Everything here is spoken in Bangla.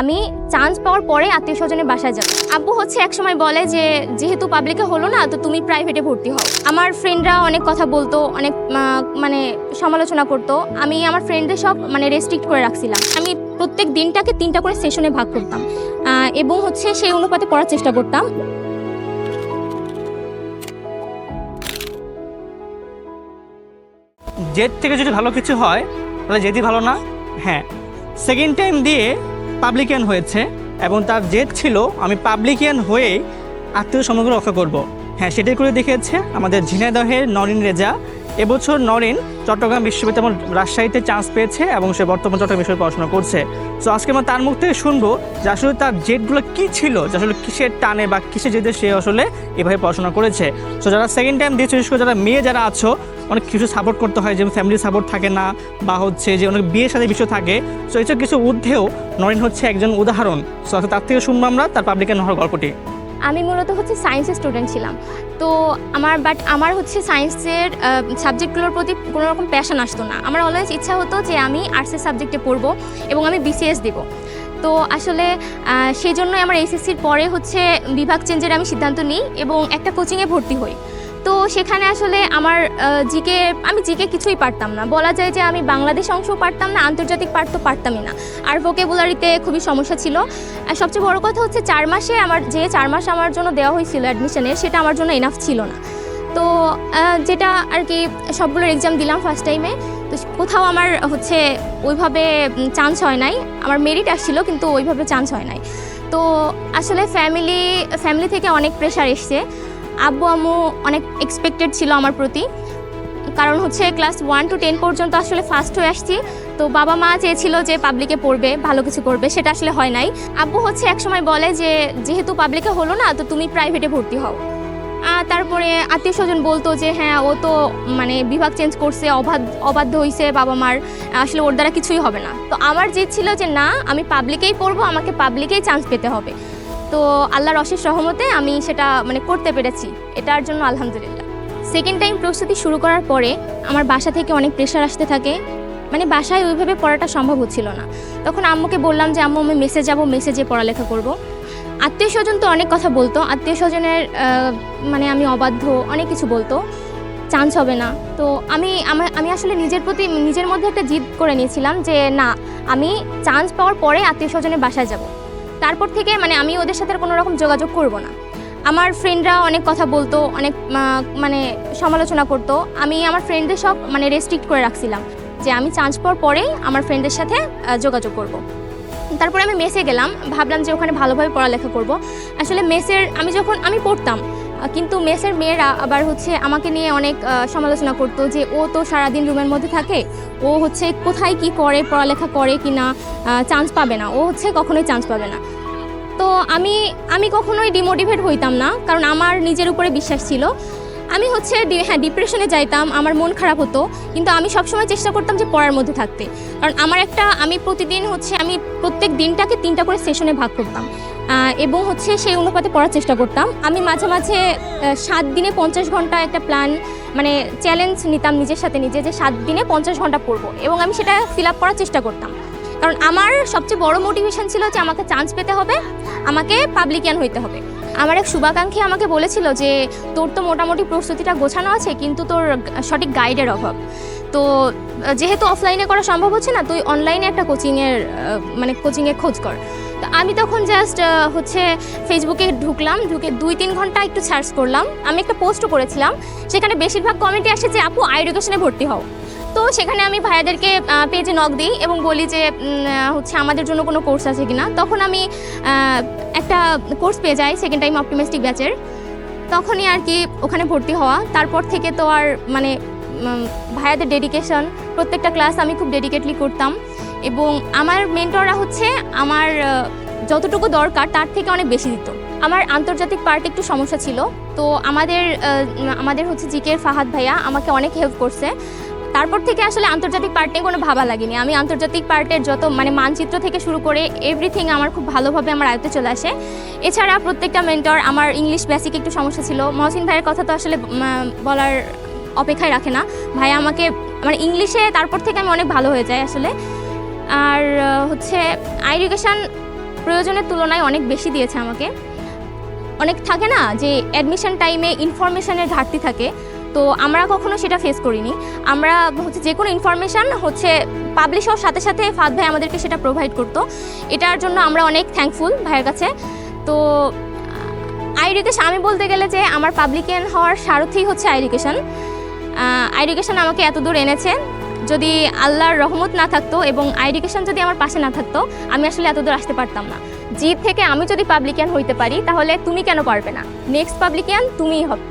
আমি চান্স পাওয়ার পরে আত্মীয় স্বজনের বাসায় যাব। আব্বু হচ্ছে একসময় বলে যে, যেহেতু পাবলিকে হলো না, তো তুমি প্রাইভেটে ভর্তি হও। আমার ফ্রেন্ডরা অনেক কথা বলতো, অনেক মানে সমালোচনা করতো। আমি আমার ফ্রেন্ডদের সব মানে রেস্ট্রিক্ট করে রাখছিলাম। আমি প্রত্যেক দিনটাকে তিনটা করে সেশনে ভাগ করতাম। এবং হচ্ছে সেই অনুপাতে পড়ার চেষ্টা করতাম। জেদ থেকে যদি ভালো কিছু হয়, তাহলে জেদই ভালো না? হ্যাঁ। সেকেন্ড টাইম দিয়ে পাবলিকিয়ান হয়েছে এবং তার জেদ ছিল আমি পাবলিকিয়ান হয়ে আত্মীয় সমগ্র রক্ষা করব। হ্যাঁ সেটাই করে দেখিয়েছে আমাদের ঝিনাইদহের নরিন রেজা। এবছর নরিন চট্টগ্রাম বিশ্ববিদ্যালয় রাজশাহীতে চান্স পেয়েছে এবং সে বর্তমান চট্টগ্রাম বিষয়ে পড়াশোনা করছে। সো আজকে আমরা তার মুখ থেকে শুনব যে আসলে তার জেদগুলো কী ছিল, যে আসলে কিসের টানে বা কিসের জেদে সে আসলে এভাবে পড়াশোনা করেছে। সো যারা সেকেন্ড টাইম দিয়েছে, বিশেষ করে যারা মেয়ে যারা আছো অনেক কিছু সাপোর্ট করতে হয় যেমন ফ্যামিলি সাপোর্ট থাকে না, বা হচ্ছে যে অনেক বিয়ের সাথে বিষয় থাকে। সো এইসব কিছু ঊর্ধ্বেও নরেন হচ্ছে একজন উদাহরণ। সো তার থেকে শুনব আমরা তার পাবলিকের নহর গল্পটি। আমি মূলত হচ্ছে সায়েন্সের স্টুডেন্ট ছিলাম। তো আমার বাট আমার হচ্ছে সায়েন্সের সাবজেক্টগুলোর প্রতি কোনো রকম প্যাশন আসতো না। আমার অলওয়েজ ইচ্ছা হতো যে আমি আর্টসের সাবজেক্টে পড়ব এবং আমি বিসিএস দেব। তো আসলে সেই জন্যই আমার এইচএসসির পরে হচ্ছে বিভাগ চেঞ্জের আমি সিদ্ধান্ত নিই এবং একটা কোচিংয়ে ভর্তি হই। তো সেখানে আসলে আমার জিকে, আমি জিকে কিছুই পারতাম না। বলা যায় যে আমি বাংলাদেশ অংশও পারতাম না, আন্তর্জাতিক পাঠ তো পারতামই না। আর ভোকেবুলারিতে খুবই সমস্যা ছিল। আর সবচেয়ে বড় কথা হচ্ছে চার মাসে আমার, যে চার মাস আমার জন্য দেওয়া হয়েছিল অ্যাডমিশনের সেটা আমার জন্য এনাফ ছিল না। তো যেটা আর কি সবগুলোর এক্সাম দিলাম ফার্স্ট টাইমে তো কোথাও আমার হচ্ছে ওইভাবে চান্স হয় নাই। আমার মেরিট আসছিল, কিন্তু ওইভাবে চান্স হয় নাই। তো আসলে ফ্যামিলি ফ্যামিলি থেকে অনেক প্রেশার এসছে। আব্বু, আম্মু অনেক এক্সপেক্টেড ছিল আমার প্রতি। কারণ হচ্ছে ক্লাস ওয়ান টু টেন পর্যন্ত আসলে ফার্স্ট হয়ে আসছি। তো বাবা মা চেয়েছিল যে পাবলিকে পড়বে, ভালো কিছু করবে, সেটা আসলে হয় নাই। আব্বু হচ্ছে একসময় বলে যে, যেহেতু পাবলিকে হলো না, তো তুমি প্রাইভেটে ভর্তি হও। তারপরে আত্মীয় স্বজন বলতো যে হ্যাঁ ও তো মানে বিভাগ চেঞ্জ করছে, অবাধ, অবাধ্য হয়েছে বাবা মার। আসলে ওর দ্বারা কিছুই হবে না। তো আমার জেদ ছিল যে, না, আমি পাবলিকেই পড়ব, আমাকে পাবলিকেই চান্স পেতে হবে। তো আল্লাহর অশেষ সহমতে আমি সেটা মানে করতে পেরেছি। এটার জন্য আলহামদুলিল্লাহ। সেকেন্ড টাইম প্রস্তুতি শুরু করার পরে আমার বাসা থেকে অনেক প্রেশার আসতে থাকে। মানে বাসায় ওইভাবে পড়াটা সম্ভব হচ্ছিল না। তখন আম্মুকে বললাম যে, আম্মু, আমি মেসে যাব মেসেজে পড়ালেখা করব। আত্মীয় স্বজন তো অনেক কথা বলতো। আত্মীয় স্বজনের মানে আমি অবাধ্য, অনেক কিছু বলতো। চান্স হবে না। তো আমি আমি আসলে নিজের প্রতি, নিজের মধ্যে একটা জিদ করে নিয়েছিলাম যে, না, আমি চান্স পাওয়ার পরে আত্মীয় স্বজনের বাসায় যাব। তারপর থেকে মানে আমি ওদের সাথে কোনো রকম যোগাযোগ করব না। আমার ফ্রেন্ডরা অনেক কথা বলতো, অনেক মানে সমালোচনা করতো। আমি আমার ফ্রেন্ডদের সব মানে রেস্ট্রিক্ট করে রাখছিলাম যে আমি চান্স পাওয়ার পরেই আমার ফ্রেন্ডদের সাথে যোগাযোগ করব। তারপরে আমি মেসে গেলাম, ভাবলাম যে ওখানে ভালোভাবে পড়ালেখা করব। আসলে মেসের, আমি যখন, আমি পড়তাম কিন্তু মেসের মেয়েরা আবার হচ্ছে আমাকে নিয়ে অনেক সমালোচনা করতো যে ও তো সারাদিন রুমের মধ্যে থাকে, ও হচ্ছে কোথায় কি করে, পড়ালেখা করে কি না চান্স পাবে না, ও হচ্ছে কখনোই চান্স পাবে না। তো আমি আমি কখনোই ডিমোটিভেট হইতাম না, কারণ আমার নিজের উপরে বিশ্বাস ছিল। আমি হচ্ছে হ্যাঁ ডিপ্রেশনে যাইতাম, আমার মন খারাপ হতো, কিন্তু আমি সবসময় চেষ্টা করতাম যে পড়ার মধ্যে থাকতে। কারণ আমার একটা, আমি প্রতিদিন হচ্ছে, আমি প্রত্যেক দিনটাকে তিনটা করে সেশনে ভাগ করতাম। এবং হচ্ছে সেই অনুপাতে পড়ার চেষ্টা করতাম। আমি মাঝে মাঝে সাত দিনে পঞ্চাশ ঘণ্টা একটা প্ল্যান মানে চ্যালেঞ্জ নিতাম নিজের সাথে নিজে যে সাত দিনে পঞ্চাশ ঘণ্টা পড়ব। এবং আমি সেটা ফিল আপ করার চেষ্টা করতাম। কারণ আমার সবচেয়ে বড় মোটিভেশন ছিল যে আমাকে চান্স পেতে হবে, আমাকে পাবলিকিয়ান হইতে হবে। আমার এক শুভাকাঙ্ক্ষী আমাকে বলেছিল যে, তোর তো মোটামুটি প্রস্তুতিটা গোছানো আছে, কিন্তু তোর সঠিক গাইডের অভাব। তো, যেহেতু অফলাইনে করা সম্ভব হচ্ছে না, তুই অনলাইনে একটা কোচিংয়ের মানে কোচিংয়ের খোঁজ কর। তো আমি তখন জাস্ট হচ্ছে ফেসবুকে ঢুকলাম, ঢুকে দুই তিন ঘণ্টা একটু সার্চ করলাম। আমি একটা পোস্টও করেছিলাম, সেখানে বেশিরভাগ কমেন্টে আসে যে, আপু এডুকেশনে ভর্তি হও। তো সেখানে আমি ভাইয়াদেরকে পেজে নক দিই এবং বলি যে হচ্ছে আমাদের জন্য কোনো কোর্স আছে কি না তখন আমি একটা কোর্স পেয়ে যাই সেকেন্ড টাইম অপটিমিস্টিক ব্যাচের তখনই আর কি ওখানে ভর্তি হওয়া। তারপর থেকে তো আর মানে ভাইয়াদের ডেডিকেশন প্রত্যেকটা ক্লাস আমি খুব ডেডিকেটলি করতাম। এবং আমার মেন্টররা হচ্ছে আমার যতটুকু দরকার তার থেকে অনেক বেশি দিত। আমার আন্তর্জাতিক পার্ট একটু সমস্যা ছিল। তো আমাদের আমাদের হচ্ছে জিকের ফাহাদ ভাইয়া আমাকে অনেক হেল্প করছে। তারপর থেকে আসলে আন্তর্জাতিক পার্ট নিয়ে কোনো ভাবা লাগেনি। আমি আন্তর্জাতিক পার্টের যত মানে মানচিত্র থেকে শুরু করে এভরিথিং আমার খুব ভালোভাবে আমার আয়ত্তে চলে আসে। এছাড়া প্রত্যেকটা মেন্টর আমার ইংলিশ বেসিক একটু সমস্যা ছিল। মহসিন ভাইয়ের কথা তো আসলে বলার অপেক্ষায় রাখে না। ভাই আমাকে মানে ইংলিশে তারপর থেকে আমি অনেক ভালো হয়ে যাই আসলে। আর হচ্ছে এডুকেশান প্রয়োজনের তুলনায় অনেক বেশি দিয়েছে আমাকে। অনেক থাকে না যে অ্যাডমিশন টাইমে ইনফরমেশনের ঘাটতি থাকে। তো আমরা কখনো সেটা ফেস করিনি। আমরা হচ্ছে যে কোনো ইনফরমেশান হচ্ছে পাবলিশ হওয়ার সাথে সাথে ফাদ ভাই আমাদেরকে সেটা প্রোভাইড করতো। এটার জন্য আমরা অনেক থ্যাঙ্কফুল ভাইয়ের কাছে। তো আইডিকেশন আমি বলতে গেলে যে আমার পাবলিকেন হওয়ার সারথি হচ্ছে আইডিকেশন আইডিকেশন আমাকে এত দূর এনেছে। যদি আল্লাহর রহমত না থাকতো এবং আইডিকেশন যদি আমার পাশে না থাকতো, আমি আসলে এত দূর আসতে পারতাম না। জিত থেকে আমি যদি পাবলিকিয়ান হইতে পারি, তাহলে তুমি কেন পারবে না? নেক্সট পাবলিকিয়ান তুমিই হবে